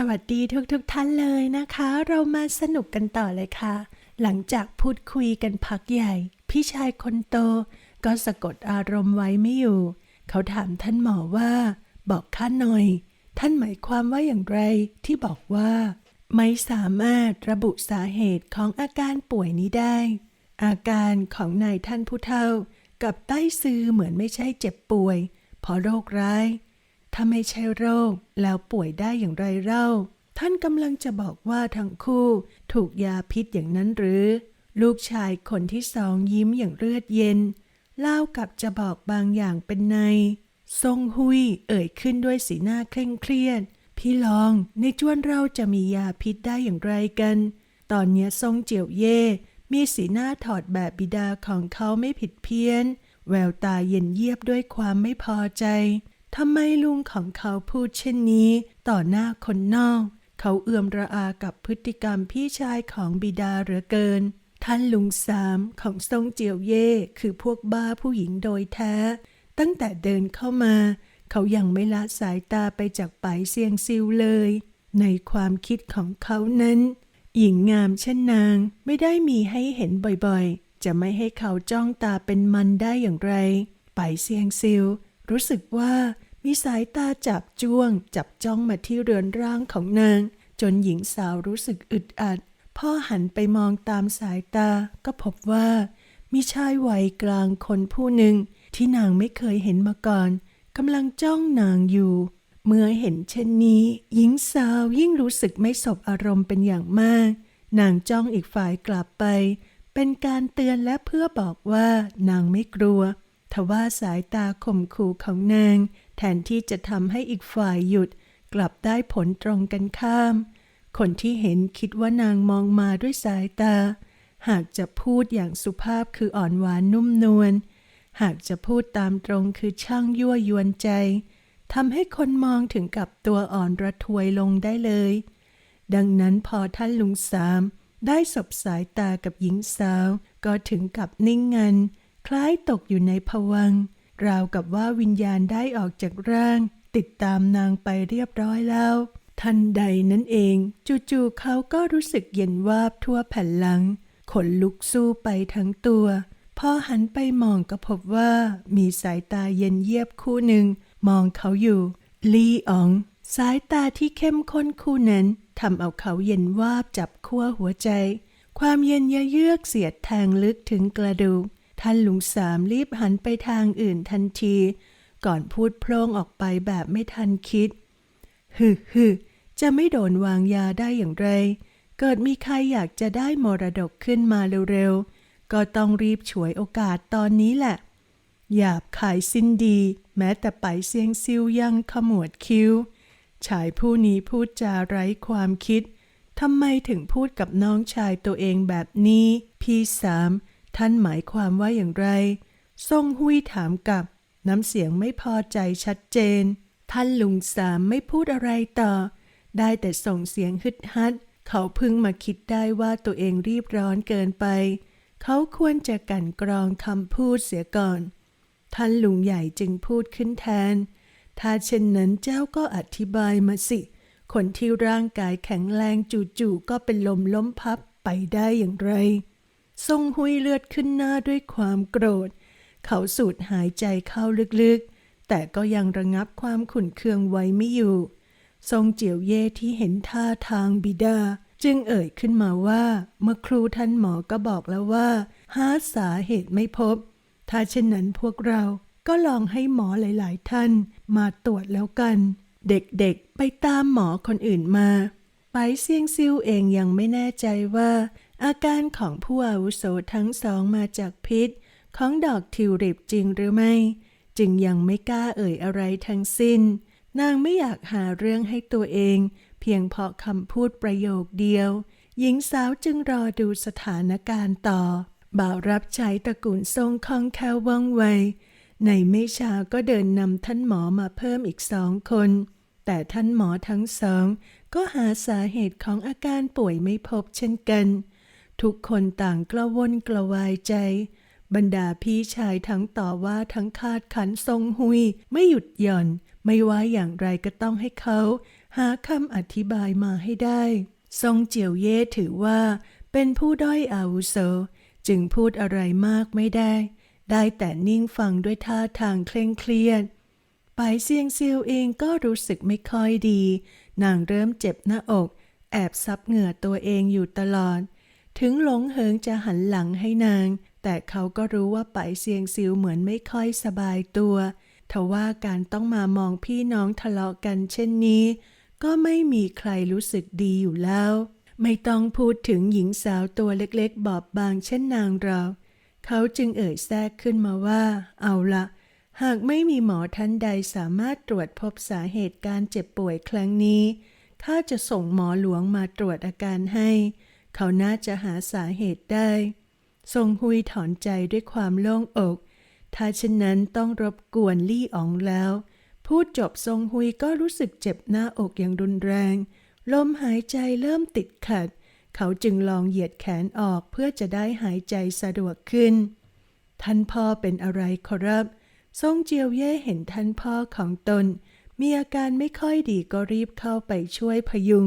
สวัสดีทุกๆทท่านเลยนะคะ เรามาสนุกกันต่อเลยค่ะ หลังจากพูดคุยกันพักใหญ่ พี่ชายคนโต ก็สะกดอารมณ์ไว้ไม่อยู่ เขาถามท่านหมอว่า บอกข้าหน่อย ท่านหมายความว่าอย่างไรที่บอกว่า ไม่สามารถระบุสาเหตุของอาการป่วยนี้ได้ อาการของนายท่านผู้เฒ่า กับใต้ซือเหมือนไม่ใช่เจ็บป่วย เพราะโรคร้าย ถ้าไม่ใช่โรค แล้วป่วยได้อย่างไรเล่า ท่านกำลังจะบอกว่าทั้งคู่ ถูกยาพิษอย่างนั้นหรือ ลูกชายคนที่สองยิ้มอย่างเลือดเย็น เล่ากับจะบอกบางอย่างเป็นใน ทรงหุยเอ่ยขึ้นด้วยสีหน้าเคร่งเครียด พี่ลองในจวนเราจะมียาพิษได้อย่างไรกัน ตอนนี้ทรงเจียวเย่มีสีหน้าถอดแบบบิดาของเขาไม่ผิดเพี้ยน แววตาเย็นเยียบด้วยความไม่พอใจ ทำไมลุงของเขาพูดเช่นนี้ ต่อหน้าคนนอก เขาเอื่อมระอากับพฤติกรรมพี่ชายของบิดาเหลือเกิน ท่านลุงสามของทรงเจียวเย่คือพวกบ้าผู้หญิงโดยแท้ ตั้งแต่เดินเข้ามา เขายังไม่ละสายตาไปจากไปเซียงซิวเลย ในความคิดของเขานั้น หญิงงามเช่นนางไม่ได้มีให้เห็นบ่อยๆ จะไม่ให้เขาจ้องตาเป็นมันได้อย่างไรไปเซียงซิว รู้สึกว่ามีสายตาจับจ้วง จับจ้องมาที่เรือนร่างของนาง จนหญิงสาวรู้สึกอึดอัด พ่อหันไปมองตามสายตาก็พบว่า มีชายวัยกลางคนผู้หนึ่ง ที่นางไม่เคยเห็นมาก่อนกำลังจ้องนางอยู่ เมื่อเห็นเช่นนี้ หญิงสาวยิ่งรู้สึกไม่สบอารมณ์เป็นอย่างมาก นางจ้องอีกฝ่ายกลับไป เป็นการเตือนและเพื่อบอกว่านางไม่กลัว ทว่าสายตาข่มขู่ของนาง แทนที่จะทำให้อีกฝ่ายหยุด กลับได้ผลตรงกันข้าม คนที่เห็นคิดว่านางมองมาด้วยสายตา หากจะพูดอย่างสุภาพคืออ่อนหวานนุ่มนวล หากจะพูดตามตรงคือช่างยั่วยวนใจทำให้คนมองถึงกับตัวอ่อนระทวยลงได้เลย ดังนั้นพอท่านลุงสามได้สบสายตากับหญิงสาว ก็ถึงกับนิ่งงัน คล้ายตกอยู่ในภวัง ราวกับว่าวิญญาณได้ออกจากร่าง ติดตามนางไปเรียบร้อยแล้ว ทันใดนั้นเอง จู่ๆเขาก็รู้สึกเย็นวาบทั่วแผ่นหลัง ขนลุกสู้ไปทั้งตัว พอหันไปมองก็พบว่ามีสายตาเย็นเยียบคู่หนึ่ง มองเขาอยู่ ลีอ๋อง สายตาที่เข้มข้นคู่นั้นทำเอาเขาเย็นวาบจับขั้วหัวใจ ความเย็นเยือกเสียดแทงลึกถึงกระดูก ท่านลุงสามรีบหันไปทางอื่นทันที ก่อนพูดโพล่งออกไปแบบไม่ทันคิด ฮึฮึจะไม่โดนวางยาได้อย่างไร เกิดมีใครอยากจะได้มรดกขึ้นมาเร็วๆ ก็ต้องรีบฉวยโอกาสตอนนี้แหละ หยาบขายสิ้นดี แม้แต่ไปเซียงซิวยังขมวดคิ้ว ชายผู้นี้พูดจาไร้ความคิดทำไมถึงพูดกับน้องชายตัวเองแบบนี้ พี่สาม ท่านหมายความว่าอย่างไรทรงหุยถามกลับ น้ำเสียงไม่พอใจชัดเจน ท่านลุงสามไม่พูดอะไรต่อ ได้แต่ส่งเสียงฮึดฮัด เขาเพิ่งมาคิดได้ว่าตัวเองรีบร้อนเกินไป เขาควรจะกันกรองคำพูดเสียก่อน ท่านลุงใหญ่จึงพูดขึ้นแทน ถ้าเช่นนั้นเจ้าก็อธิบายมาสิ คนที่ร่างกายแข็งแรงจู่ๆก็เป็นลมล้มพับไปได้อย่างไร ทรงหุยเลือดขึ้นหน้าด้วยความโกรธ เขาสูดหายใจเข้าลึกๆ แต่ก็ยังระงับความขุ่นเคืองไว้ไม่อยู่ ทรงเจียวเย่ที่เห็นท่าทางบิดา จึงเอ่ยขึ้นมาว่า เมื่อครูท่านหมอก็บอกแล้วว่า หาสาเหตุไม่พบ ถ้าเช่นนั้นพวกเราก็ลองให้หมอหลาย ๆ ท่านมาตรวจแล้วกัน เด็กๆ ไปตามหมอคนอื่นมา ไปเซียงซิวเองยังไม่แน่ใจว่า อาการของผู้อาวุโสทั้งสองมาจากพิษ ของดอกทิวลิปจริงหรือไม่ จึงยังไม่กล้าเอ่ยอะไรทั้งสิ้น นางไม่อยากหาเรื่องให้ตัวเอง เพียงเพราะคำพูดประโยคเดียว หญิงสาวจึงรอดูสถานการณ์ต่อ บ่าวรับใช้ตระกูลทรงคล่องแคล่วว่องไวในไม่ช้าก็เดินนำท่านหมอมาเพิ่มอีกสองคน แต่ท่านหมอทั้งสอง ก็หาสาเหตุของอาการป่วยไม่พบเช่นกัน ทุกคนต่างกระวนกระวายใจ บรรดาพี่ชายทั้งต่อว่าทั้งคาดขันทรงหุย ไม่หยุดหย่อน ไม่ว่าอย่างไรก็ต้องให้เขา หาคำอธิบายมาให้ได้ ทรงเจียวเย่ถือว่า เป็นผู้ด้อยอาวุโส จึงพูดอะไรมากไม่ได้ ได้แต่นิ่งฟังด้วยท่าทางเคร่งเครียดปายเซียงซิวเองก็รู้สึกไม่ค่อยดี นางเริ่มเจ็บหน้าอก แอบซับเหงื่อตัวเองอยู่ตลอด ถึงหลงเหิงจะหันหลังให้นาง แต่เขาก็รู้ว่าปายเซียงซิวเหมือนไม่ค่อยสบายตัวทว่าการต้องมามองพี่น้องทะเลาะกันเช่นนี้ ก็ไม่มีใครรู้สึกดีอยู่แล้ว ไม่ต้องพูดถึงหญิงสาวตัวเล็กๆ บอบบางเช่นนางเราเขาจึงเอ่ยแทรกขึ้นมาว่า เอาละหากไม่มีหมอท่านใดสามารถตรวจพบสาเหตุการเจ็บป่วยครั้งนี้ข้าจะส่งหมอหลวงมาตรวจอาการให้ เขาน่าจะหาสาเหตุได้ ทรงหุยถอนใจด้วยความโล่งอก ถ้าเช่นนั้นต้องรบกวนลี่อองแล้ว พูดจบทรงหุยก็รู้สึกเจ็บหน้าอกอย่างรุนแรง ลมหายใจเริ่มติดขัด เขาจึงลองเหยียดแขนออกเพื่อจะได้หายใจสะดวกขึ้น ท่านพ่อเป็นอะไรขอรับ ทรงเจียวเย่เห็นท่านพ่อของตน มีอาการไม่ค่อยดีก็รีบเข้าไปช่วยพยุง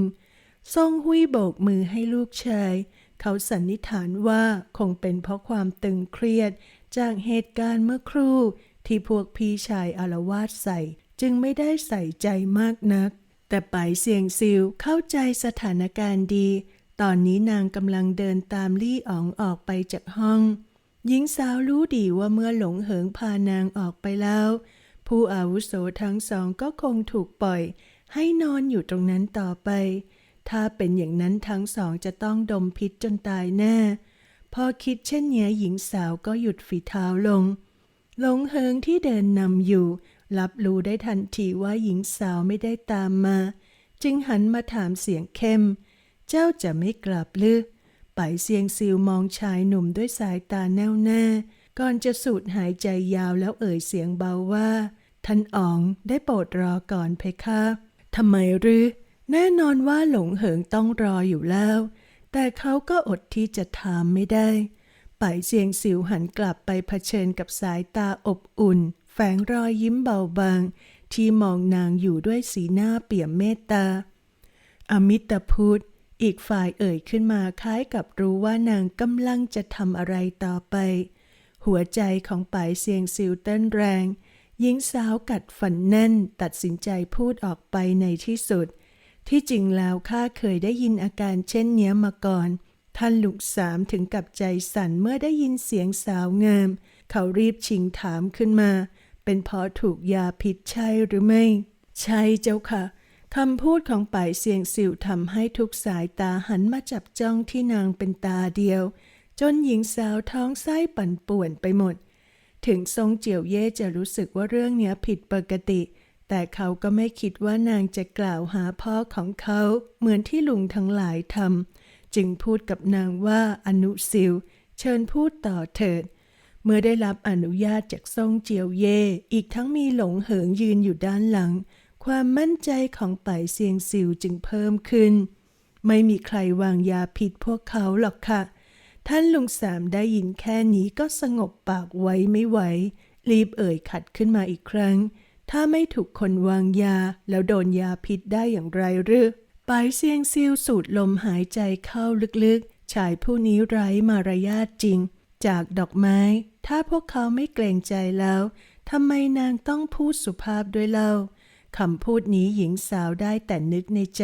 ทรงหุยโบกมือให้ลูกชาย เขาสันนิษฐานว่าคงเป็นเพราะความตึงเครียด จากเหตุการณ์เมื่อครู่ ที่พวกพี่ชายอารวาสใส่ จึงไม่ได้ใส่ใจมากนัก แต่ไปายเสียงซิวเข้าใจสถานการณ์ดี ตอนนี้นางกำลังเดินตามลี่อ๋องออกไปจากห้อง หญิงสาวรู้ดีว่าเมื่อหลงเหิงพานางออกไปแล้ว ผู้อาวุโสทั้งสองก็คงถูกปล่อย ให้นอนอยู่ตรงนั้นต่อไป ถ้าเป็นอย่างนั้นทั้งสองจะต้องดมพิษจนตายแน่ พอคิดเช่นนี้หญิงสาวก็หยุดฝีเท้าลง หลงเหิงที่เดินนำอยู่ รับรู้ได้ทันทีว่าหญิงสาวไม่ได้ตามมา จึงหันมาถามเสียงเข้ม เจ้าจะไม่กลับหรือไปเสียงซิวมองชายหนุ่มด้วยสายตาแน่วแน่ ก่อนจะสูดหายใจยาวแล้วเอ่ยเสียงเบาว่า ท่านอ๋องได้โปรดรอก่อนเพคะทำไมหรือ แน่นอนว่าหลงเหิงต้องรออยู่แล้ว แต่เขาก็อดที่จะถามไม่ได้ไปเสียงสิวหันกลับไปเผชิญกับสายตาอบอุ่น แฝงรอยยิ้มเบาบาง ที่มองนางอยู่ด้วยสีหน้าเปี่ยมเมตตา อมิตรพูดอีกฝ่ายเอ่ยขึ้นมาคล้ายกับรู้ว่านางกำลังจะทำอะไรต่อไป หัวใจของป่ายเสียงซิวเต้นแรง หญิงสาวกัดฝันแน่นตัดสินใจพูดออกไปในที่สุด ที่จริงแล้วข้าเคยได้ยินอาการเช่นเนี้ยมาก่อน ท่านลูกสามถึงกับใจสั่นเมื่อได้ยินเสียงสาวงาม เขารีบชิงถามขึ้นมา เป็นเพราะถูกยาพิษใช่หรือไม่ ใช่เจ้าค่ะคำพูดของป่ายเสียงสิวทำให้ทุกสายตาหันมาจับจ้องที่นางเป็นตาเดียว จนหญิงสาวท้องไส้ปั่นป่วนไปหมด ถึงทรงเจียวเย่จะรู้สึกว่าเรื่องเนี้ยผิดปกติ แต่เขาก็ไม่คิดว่านางจะกล่าวหาพ่อของเขาเหมือนที่ลุงทั้งหลายทำจึงพูดกับนางว่าอนุสิวเชิญพูดต่อเถิด เมื่อได้รับอนุญาตจากทรงเจียวเย่ อีกทั้งมีหลงเหิงยืนอยู่ด้านหลัง ความมั่นใจของป่ายเซียงซิวจึงเพิ่มขึ้น ไม่มีใครวางยาพิษพวกเขาหรอกค่ะ ท่านลุงสามได้ยินแค่นี้ก็สงบปากไว้ไม่ไหว รีบเอ่ยขัดขึ้นมาอีกครั้ง ถ้าไม่ถูกคนวางยาแล้วโดนยาพิษได้อย่างไรหรือปายเซียงซิวสูดลมหายใจเข้าลึกๆ ชายผู้นี้ไร้มารยาทจริง จากดอกไม้ ถ้าพวกเขาไม่เกรงใจแล้วทำไมนางต้องพูดสุภาพด้วยเล่าคำพูดนี้หญิงสาวได้แต่นึกในใจ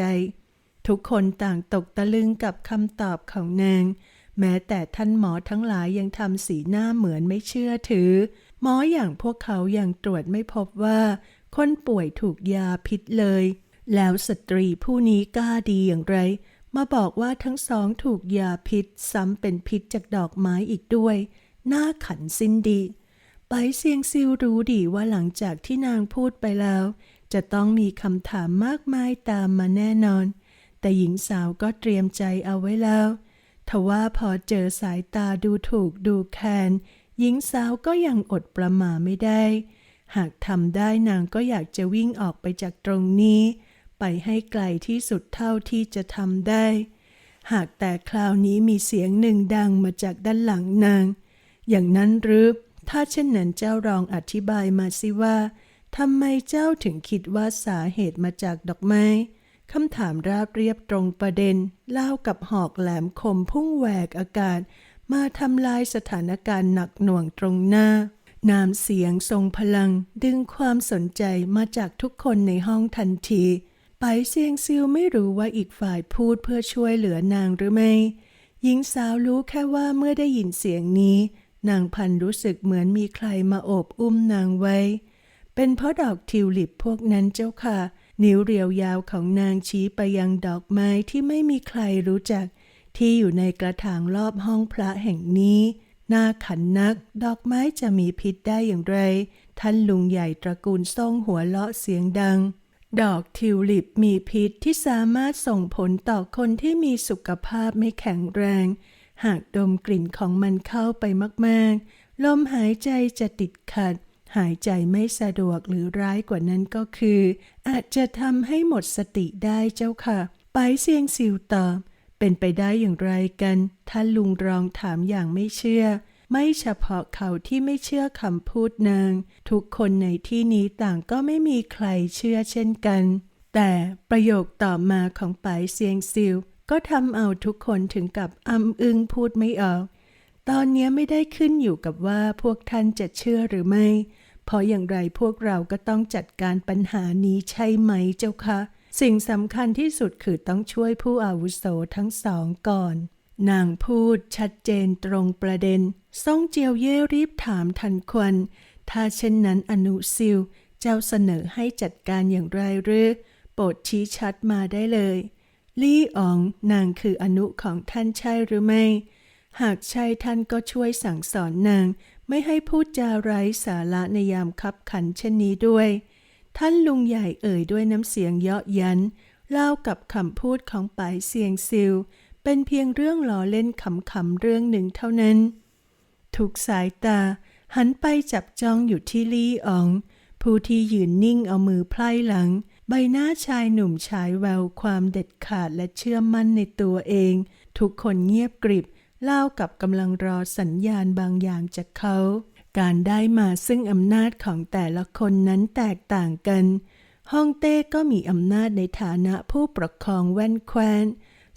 ทุกคนต่างตกตะลึงกับคำตอบของนาง แม้แต่ท่านหมอทั้งหลายยังทำสีหน้าเหมือนไม่เชื่อถือ หมออย่างพวกเขายังตรวจไม่พบว่า คนป่วยถูกยาพิษเลย แล้วสตรีผู้นี้กล้าดีอย่างไร มาบอกว่าทั้งสองถูกยาพิษซ้ำเป็นพิษจากดอกไม้อีกด้วยน่าขันสิ้นดีไปเซียงซิวรู้ดีว่าหลังจากที่นางพูดไปแล้ว จะต้องมีคำถามมากมายตามมาแน่นอน แต่หญิงสาวก็เตรียมใจเอาไว้แล้วทว่าพอเจอสายตาดูถูกดูแคลน หญิงสาวก็ยังอดประมาไม่ได้ หากทำได้นางก็อยากจะวิ่งออกไปจากตรงนี้ ไปให้ไกลที่สุดเท่าที่จะทำได้ หากแต่คราวนี้มีเสียงหนึ่งดังมาจากด้านหลังนาง อย่างนั้นหรือถ้าเช่นนั้นเจ้ารองอธิบายมาสิว่าทำไมเจ้าถึงคิดว่าสาเหตุมาจากดอกไม้คำถามราบเรียบตรงประเด็นเล่ากับหอกแหลมคมพุ่งแหวกอากาศ มาทำลายสถานการณ์หนักหน่วงตรงหน้าน้ำเสียงทรงพลังดึงความสนใจมาจากทุกคนในห้องทันที ไปเซียงซิวไม่รู้ว่าอีกฝ่ายพูดเพื่อช่วยเหลือนางหรือไม่ หญิงสาวรู้แค่ว่าเมื่อได้ยินเสียงนี้ นางพันรู้สึกเหมือนมีใครมาโอบอุ้มนางไว้ เป็นเพราะดอกทิวลิปพวกนั้นเจ้าค่ะ นิ้วเรียวยาวของนางชี้ไปยังดอกไม้ที่ไม่มีใครรู้จัก ที่อยู่ในกระถางรอบห้องพระแห่งนี้น่าขันนัก ดอกไม้จะมีพิษได้อย่างไร ท่านลุงใหญ่ตระกูลส่งหัวเราะเสียงดัง ดอกทิวลิปมีพิษที่สามารถส่งผลต่อคนที่มีสุขภาพไม่แข็งแรง หากดมกลิ่นของมันเข้าไปมาก ๆ ลมหายใจจะติดขัด หายใจไม่สะดวกหรือร้ายกว่านั้นก็คือ อาจจะทำให้หมดสติได้เจ้าค่ะ ไปเสียงสิวตอบ เป็นไปได้อย่างไรกัน ท่านลุงรองถามอย่างไม่เชื่อ ไม่เฉพาะเขาที่ไม่เชื่อคำพูดนาง ทุกคนในที่นี้ต่างก็ไม่มีใครเชื่อเช่นกัน แต่ประโยคต่อมาของไปเซียงซิว ก็ทำเอาทุกคนถึงกับอำอึงพูดไม่ออก ตอนนี้ไม่ได้ขึ้นอยู่กับว่าพวกท่านจะเชื่อหรือไม่ เพราะอย่างไรพวกเราก็ต้องจัดการปัญหานี้ใช่ไหมเจ้าคะ สิ่งสำคัญที่สุดคือต้องช่วยผู้อาวุโสทั้งสองก่อน นางพูดชัดเจนตรงประเด็นซ่งเจียวเย่รีบถามทันควัน ถ้าเช่นนั้นอนุซิลเจ้าเสนอให้จัดการอย่างไรหรือ โปรดชี้ชัดมาได้เลย ลี่อ๋องนางคืออนุของท่านใช่หรือไม่ หากใช่ท่านก็ช่วยสั่งสอนนาง ไม่ให้พูดจาไร้สาระในยามคับขันเช่นนี้ด้วย ท่านลุงใหญ่เอ่ยด้วยน้ำเสียงเยาะยันเล่ากับคำพูดของปายเซียงซิลเป็นเพียงเรื่องล้อเล่นขำๆเรื่องหนึ่งเท่านั้น ทุกสายตาหันไปจับจ้องอยู่ที่ลี่ออง ผู้ที่ยืนนิ่งเอามือไพล่หลัง ใบหน้าชายหนุ่มฉายแววความเด็ดขาดและเชื่อมั่นในตัวเอง ทุกคนเงียบกริบเล่ากับกำลังรอสัญญาณบางอย่างจากเขา การได้มาซึ่งอำนาจของแต่ละคนนั้นแตกต่างกัน ฮ่องเต้ก็มีอำนาจในฐานะผู้ปกครองแว่นแคว้น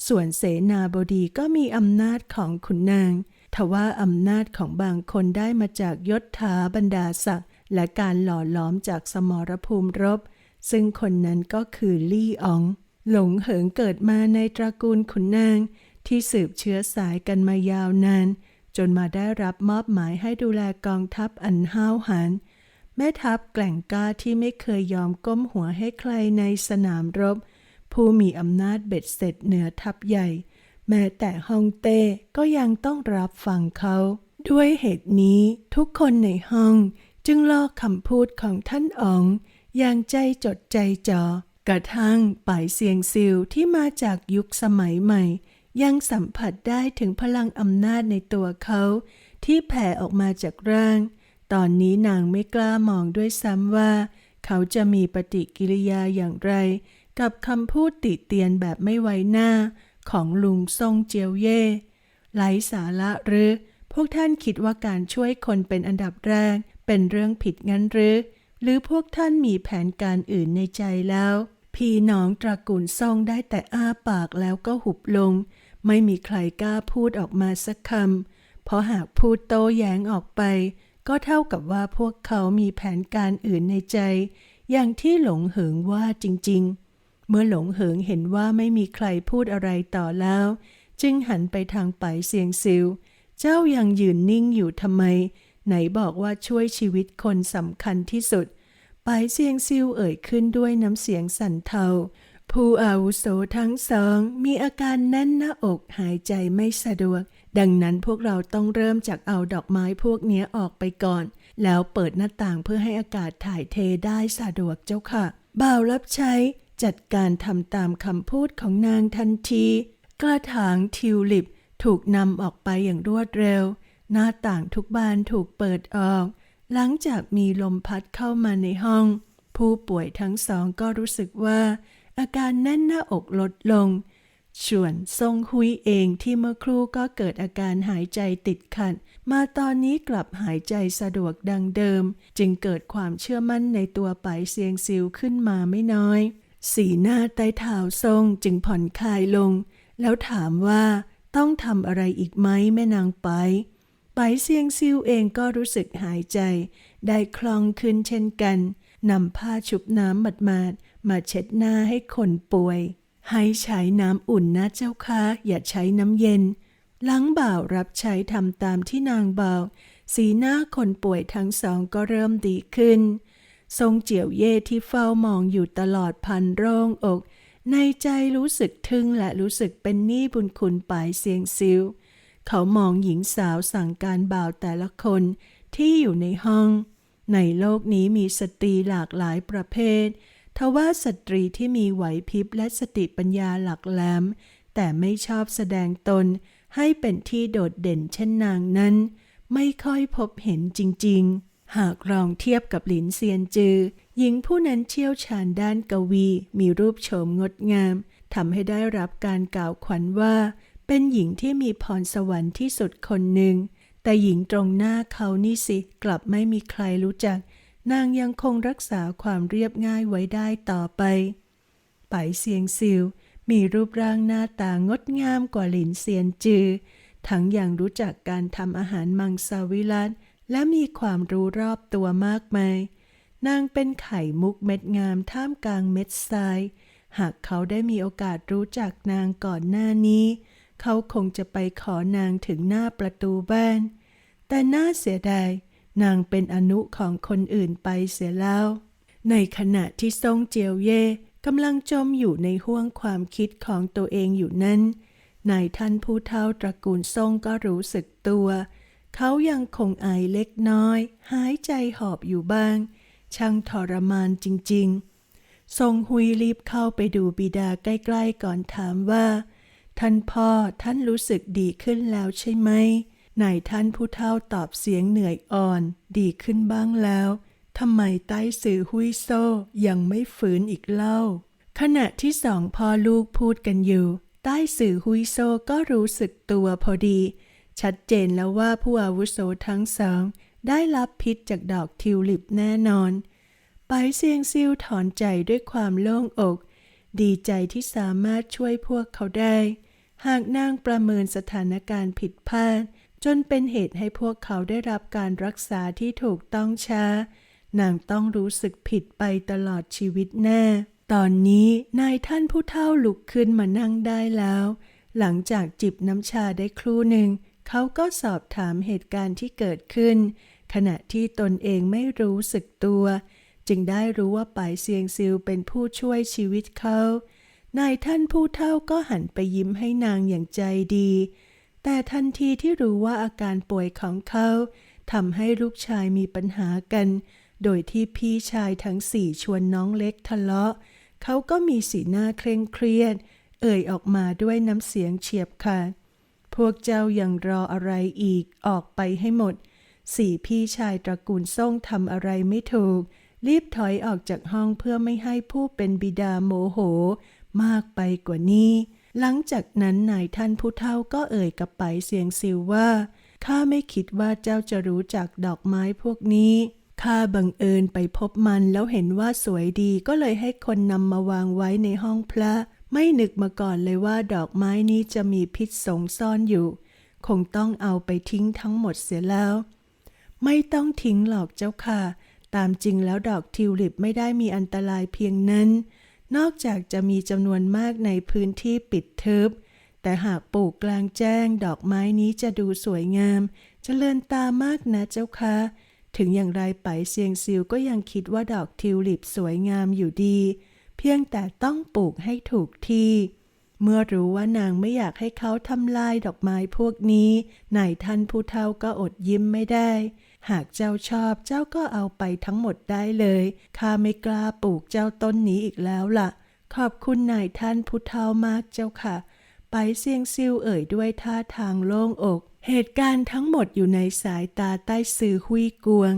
ส่วนเสนาบดีก็มีอำนาจของขุนนาง ทว่าอำนาจของบางคนได้มาจากยศถาบรรดาศักดิ์และการหล่อล้อมจากสมรภูมิรบ ซึ่งคนนั้นก็คือลี่ออง หลงเหิงเกิดมาในตระกูลขุนนางที่สืบเชื้อสายกันมายาวนาน จนมาได้รับมอบหมายให้ดูแลกองทัพอันห้าวหาญแม่ทัพแกล่งกล้าที่ไม่เคยยอมก้มหัวให้ใครในสนามรบ ผู้มีอำนาจเบ็ดเสร็จเหนือทัพใหญ่ แม้แต่ฮองเต้ก็ยังต้องรับฟังเขา ด้วยเหตุนี้ทุกคนในห้องจึงรอคำพูดของท่านอ๋องอย่างใจจดใจจ่อกระทั่งป่ายเสียงซิวที่มาจากยุคสมัยใหม่ ยังสัมผัสได้ถึงพลังอำนาจในตัวเขา ที่แผ่ออกมาจากร่าง ตอนนี้นางไม่กล้ามองด้วยซ้ำว่า เขาจะมีปฏิกิริยาอย่างไร กับคำพูดติเตียนแบบไม่ไว้หน้า ของลุงซ่งเจียวเย่ไร้สาระหรือ พวกท่านคิดว่าการช่วยคนเป็นอันดับแรกเป็นเรื่องผิดงั้นหรือ หรือพวกท่านมีแผนการอื่นในใจแล้ว พี่น้องตระกูลซ่งได้แต่อ้าปากแล้วก็หุบลง ไม่มีใครกล้าพูดออกมาสักคำ เพราะหากพูดโต้แย้งออกไป ก็เท่ากับว่าพวกเขามีแผนการอื่นในใจ อย่างที่หลงเหิงว่าจริง ๆ เมื่อหลงเหิงเห็นว่าไม่มีใครพูดอะไรต่อแล้ว จึงหันไปทางไปเสียงซิว เจ้ายังยืนนิ่งอยู่ทำไม ไหนบอกว่าช่วยชีวิตคนสำคัญที่สุด ปายเซียงซิวเอ่ยขึ้นด้วยน้ำเสียงสั่นเทา ผู้อาวุโสทั้งสอง มีอาการแน่นหน้าอกหายใจไม่สะดวก ดังนั้นพวกเราต้องเริ่มจากเอาดอกไม้พวกนี้ออกไปก่อน แล้วเปิดหน้าต่างเพื่อให้อากาศถ่ายเทได้สะดวกเจ้าค่ะ บ่าวรับใช้จัดการทำตามคำพูดของนางทันที กระถางทิวลิปถูกนำออกไปอย่างรวดเร็ว หน้าต่างทุกบานถูกเปิดออก หลังจากมีลมพัดเข้ามาในห้อง ผู้ป่วยทั้งสองก็รู้สึกว่า อาการแน่นหน้าอกลดลงส่วนทรงหุยเองที่เมื่อครู่ก็เกิดอาการหายใจติดขัด มาตอนนี้กลับหายใจสะดวกดังเดิม จึงเกิดความเชื่อมั่นในตัวไปเซียงซิวขึ้นมาไม่น้อย สีหน้าใต้เท้าทรงจึงผ่อนคลายลง แล้วถามว่าต้องทำอะไรอีกไหมแม่นางไป ไปเซียงซิวเองก็รู้สึกหายใจ ได้คล่องขึ้นเช่นกันนำผ้าชุบน้ำหมาดๆมาเช็ดหน้าให้คนป่วย ให้ใช้น้ำอุ่นนะเจ้าค่ะอย่าใช้น้ำเย็น หลังบ่าวรับใช้ทำตามที่นางบอกสีหน้าคนป่วยทั้งสองก็เริ่มดีขึ้น ทรงเจียวเย่ที่เฝ้ามองอยู่ตลอดพันโร่งอก ในใจรู้สึกทึ่งและรู้สึกเป็นหนี้บุญคุณปายเสียงซิว เขามองหญิงสาวสั่งการบ่าวแต่ละคนที่อยู่ในห้อง ในโลกนี้มีสตรีหลากหลายประเภท ทว่าสตรีที่มีไหวพริบและสติปัญญาหลักแหลม แต่ไม่ชอบแสดงตนให้เป็นที่โดดเด่นเช่นนางนั้น ไม่ค่อยพบเห็นจริง ๆ หากลองเทียบกับหลินเซียนจือ หญิงผู้นั้นเชี่ยวชาญด้านกวี มีรูปโฉมงดงามทำให้ได้รับการกล่าวขวัญว่า เป็นหญิงที่มีพรสวรรค์ที่สุดคนหนึ่ง แต่หญิงตรงหน้าเขานี่สิกลับไม่มีใครรู้จัก นางยังคงรักษาความเรียบง่ายไว้ได้ต่อไป ไปเซียงซิว มีรูปร่างหน้าตางดงามกว่าหลินเซียนจือ ทั้งยังรู้จักการทำอาหารมังสวิรัตและมีความรู้รอบตัวมากมาย นางเป็นไข่มุกเม็ดงามท่ามกลางเม็ดทราย หากเขาได้มีโอกาสรู้จักนางก่อนหน้านี้ เขาคงจะไปขอนางถึงหน้าประตูบ้าน แต่น่าเสียดายนางเป็นอนุของคนอื่นไปเสียแล้ว ในขณะที่ซ่งเจียวเย่กำลังจมอยู่ในห้วงความคิดของตัวเองอยู่นั้นนายท่านผู้เฒ่าตระกูลซ่งก็รู้สึกตัว เขายังคงไอเล็กน้อย หายใจหอบอยู่บ้าง ช่างทรมานจริง ๆ ทรงหุยรีบเข้าไปดูบิดาใกล้ ๆ ก่อนถามว่า ท่านพ่อท่านรู้สึกดีขึ้นแล้วใช่ไหมนายท่านผู้เฒ่าตอบเสียงเหนื่อยอ่อน ดีขึ้นบ้างแล้วทำไมใต้สื่อหุยโซยังไม่ฟื้นอีกเล่า ขณะที่สองพ่อลูกพูดกันอยู่ ใต้สื่อหุยโซก็รู้สึกตัวพอดี ชัดเจนแล้วว่าผู้อาวุโสทั้งสอง ได้รับพิษจากดอกทิวลิปแน่นอน ไปเซียงซิวถอนใจด้วยความโล่งอก ดีใจที่สามารถช่วยพวกเขาได้ หากนางประเมินสถานการณ์ผิดพลาด จนเป็นเหตุให้พวกเขาได้รับการรักษาที่ถูกต้องช้า นางต้องรู้สึกผิดไปตลอดชีวิตแน่ ตอนนี้นายท่านผู้เฒ่าลุกขึ้นมานั่งได้แล้ว หลังจากจิบน้ำชาได้ครู่หนึ่ง เขาก็สอบถามเหตุการณ์ที่เกิดขึ้น ขณะที่ตนเองไม่รู้สึกตัว จึงได้รู้ว่าปายเซียงซิวเป็นผู้ช่วยชีวิตเขา นายท่านผู้เฒ่าก็หันไปยิ้มให้นางอย่างใจดี แต่ทันทีที่รู้ว่าอาการป่วยของเขาทำให้ลูกชายมีปัญหากัน โดยที่พี่ชายทั้งสี่ชวนน้องเล็กทะเลาะ เขาก็มีสีหน้าเคร่งเครียด เอ่ยออกมาด้วยน้ำเสียงเฉียบขาด พวกเจ้ายังรออะไรอีกออกไปให้หมด สี่พี่ชายตระกูลส่งทำอะไรไม่ถูก รีบถอยออกจากห้องเพื่อไม่ให้ผู้เป็นบิดาโมโห มากไปกว่านี้ หลังจากนั้นนายท่านผู้เฒ่าก็เอ่ยกับไปเสียงซิวว่าข้าไม่คิดว่าเจ้าจะรู้จักดอกไม้พวกนี้ข้าบังเอิญไปพบมันแล้วเห็นว่าสวยดีก็เลยให้คนนำมาวางไว้ในห้องพระ ไม่นึกมาก่อนเลยว่าดอกไม้นี้จะมีพิษสงซ่อนอยู่ คงต้องเอาไปทิ้งทั้งหมดเสียแล้ว ไม่ต้องทิ้งหรอกเจ้าค่ะ ตามจริงแล้วดอกทิวลิปไม่ได้มีอันตรายเพียงนั้น นอกจากจะมีจำนวนมากในพื้นที่ปิดทึบ แต่หากปลูกกลางแจ้งดอกไม้นี้จะดูสวยงามจเจริญตามากนะเจ้าค่ะถึงอย่างไรไปเซียงซิวก็ยังคิดว่าดอกทิวลิปสวยงามอยู่ดี เพียงแต่ต้องปลูกให้ถูกที่ เมื่อรู้ว่านางไม่อยากให้เขาทำลายดอกไม้พวกนี้นายท่านผู้เฒ่าก็อดยิ้มไม่ได้ หากเจ้าชอบเจ้าก็เอาไปทั้งหมดได้เลย ข้าไม่กล้าปลูกเจ้าต้นนี้อีกแล้วล่ะ ขอบคุณนายท่านผู้เฒ่ามากเจ้าค่ะ ไปเซียงซิวเอ่ยด้วยท่าทางโล่งอก เหตุการณ์ทั้งหมดอยู่ในสายตาใต้สื่อหุยกวง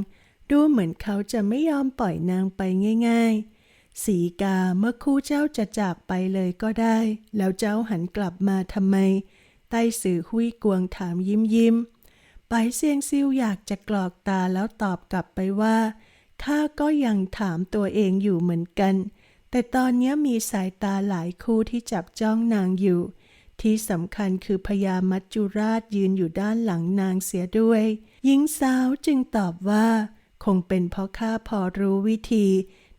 ดูเหมือนเขาจะไม่ยอมปล่อยนางไปง่าย ๆสีกาเมื่อคู่เจ้าจะจากไปเลยก็ได้ แล้วเจ้าหันกลับมาทำไม ใต้สื่อหุยกวงถามยิ้มยิ้ม ไปเซียงซิวอยากจะกรอกตาแล้วตอบกลับไปว่าข้าก็ยังถามตัวเองอยู่เหมือนกัน แต่ตอนนี้มีสายตาหลายคู่ที่จับจ้องนางอยู่ ที่สำคัญคือพญามัจจุราชยืนอยู่ด้านหลังนางเสียด้วยหญิงสาวจึงตอบว่า คงเป็นเพราะข้าพอรู้วิธี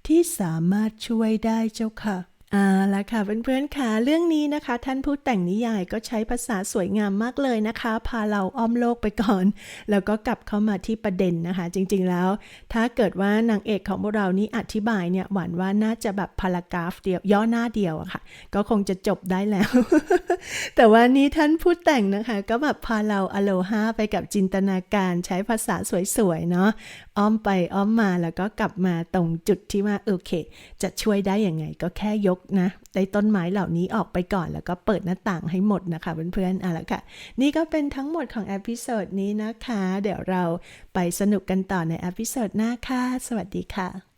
ที่สามารถช่วยได้เจ้าค่ะ อ่าละค่ะเพื่อนๆค่ะเรื่องนี้นะคะ ท่านผู้แต่งนิยายก็ใช้ภาษาสวยงามมากเลยนะคะ พาเราอ้อมโลกไปก่อน แล้วก็กลับเข้ามาที่ประเด็นนะคะ จริงๆแล้ว ถ้าเกิดว่านางเอกของพวกเรานี้อธิบายเนี่ยหวานว่าน่าจะแบบพารากราฟเดียวย่อหน้าเดียวอะค่ะ ก็คงจะจบได้แล้ว แต่ว่านี้ท่านผู้แต่งนะคะ ก็แบบพาเราอโลฮาไปกับจินตนาการใช้ภาษาสวยๆเนาะอ้อมไปอ้อมมาแล้วก็กลับมาตรงจุดที่ว่าโอเค จะช่วยได้ยังไงก็แค่ยกนะได้ต้นไม้เหล่านี้ออกไปก่อน แล้วก็เปิดหน้าต่างให้หมดนะคะเพื่อนๆเอาละค่ะ นี่ก็เป็นทั้งหมดของเอพิโซดนี้นะคะ เดี๋ยวเราไปสนุกกันต่อในเอพิโซดหน้าค่ะ สวัสดีค่ะ